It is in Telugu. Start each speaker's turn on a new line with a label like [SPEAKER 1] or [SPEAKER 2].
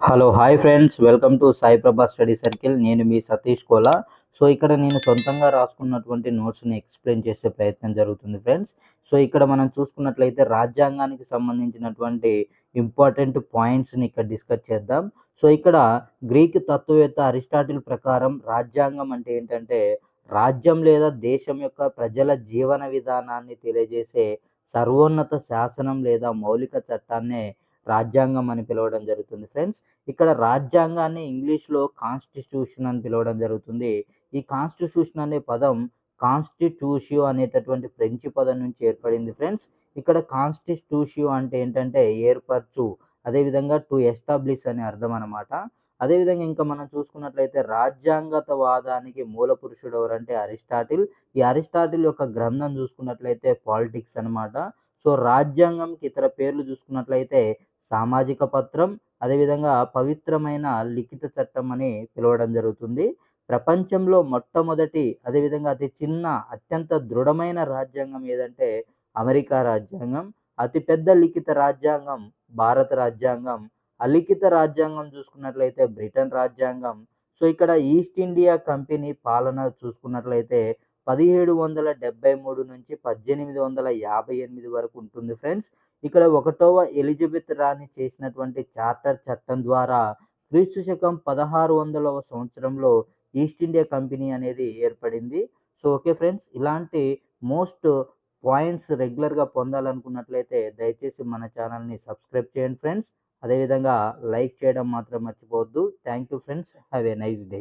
[SPEAKER 1] Hello hi friends welcome to Saiprabha study circle నేను మీ సతీష్ కోలా. సో ఇక్కడ నేను సొంతంగా రాసుకున్నటువంటి నోట్స్ని ఎక్స్ప్లెయిన్ చేసే ప్రయత్నం జరుగుతుంది ఫ్రెండ్స్ సో ఇక్కడ మనం చూసుకున్నట్లయితే రాజ్యాంగానికి సంబంధించినటువంటి ఇంపార్టెంట్ పాయింట్స్ని ఇక్కడ డిస్కస్ చేద్దాం. సో ఇక్కడ గ్రీక్ తత్వవేత్త అరిస్టాటిల్ ప్రకారం రాజ్యాంగం అంటే ఏంటంటే రాజ్యం లేదా దేశం యొక్క ప్రజల జీవన విధానాన్ని తెలియజేసే సర్వోన్నత శాసనం లేదా మౌలిక చట్టాన్నే రాజ్యాంగం అని పిలవడం జరుగుతుంది. ఫ్రెండ్స్ ఇక్కడ రాజ్యాంగాన్ని ఇంగ్లీష్లో కాన్స్టిట్యూషన్ అని పిలవడం జరుగుతుంది. ఈ కాన్స్టిట్యూషన్ అనే పదం కాన్స్టిట్యూషియో అనేటటువంటి ఫ్రెంచ్ పదం నుంచి ఏర్పడింది. ఫ్రెండ్స్ ఇక్కడ కాన్స్టిట్యూషియో అంటే ఏంటంటే ఏర్పరచు అదేవిధంగా టు ఎస్టాబ్లిష్ అనే అర్థం అనమాట అదేవిధంగా ఇంకా మనం చూసుకున్నట్లయితే రాజ్యాంగతవాదానికి మూల పురుషుడు ఎవరంటే అరిస్టాటిల్. ఈ అరిస్టాటిల్ యొక్క గ్రంథం చూసుకున్నట్లయితే పాలిటిక్స్ అనమాట సో రాజ్యాంగంకి ఇతర పేర్లు చూసుకున్నట్లయితే సామాజిక పత్రం అదేవిధంగా పవిత్రమైన లిఖిత చట్టం అని పిలవడం జరుగుతుంది. ప్రపంచంలో మొట్టమొదటి అదేవిధంగా అతి చిన్న అత్యంత దృఢమైన రాజ్యాంగం ఏదంటే అమెరికా రాజ్యాంగం. అతిపెద్ద లిఖిత రాజ్యాంగం భారత రాజ్యాంగం. అలిఖిత రాజ్యాంగం చూసుకున్నట్లయితే బ్రిటన్ రాజ్యాంగం. సో ఇక్కడ ఈస్ట్ ఇండియా కంపెనీ పాలన చూసుకున్నట్లయితే పదిహేడు వందల డెబ్బై మూడు నుంచి పద్దెనిమిది వందల యాభై ఎనిమిది వరకు ఉంటుంది ఫ్రెండ్స్. ఇక్కడ ఒకటవ ఎలిజబెత్ రాణి చేసినటువంటి చార్టర్ చట్టం ద్వారా క్రీస్తు శకం పదహారు వందలవ సంవత్సరంలో ఈస్ట్ ఇండియా కంపెనీ అనేది ఏర్పడింది. సో ఓకే ఫ్రెండ్స్ ఇలాంటి మోస్ట్ పాయింట్స్ రెగ్యులర్గా పొందాలనుకున్నట్లయితే దయచేసి మన ఛానల్ని సబ్స్క్రైబ్ చేయండి ఫ్రెండ్స్. అదేవిధంగా లైక్ చేయడం మాత్రం మర్చిపోవద్దు. Thank you friends. Have a nice day.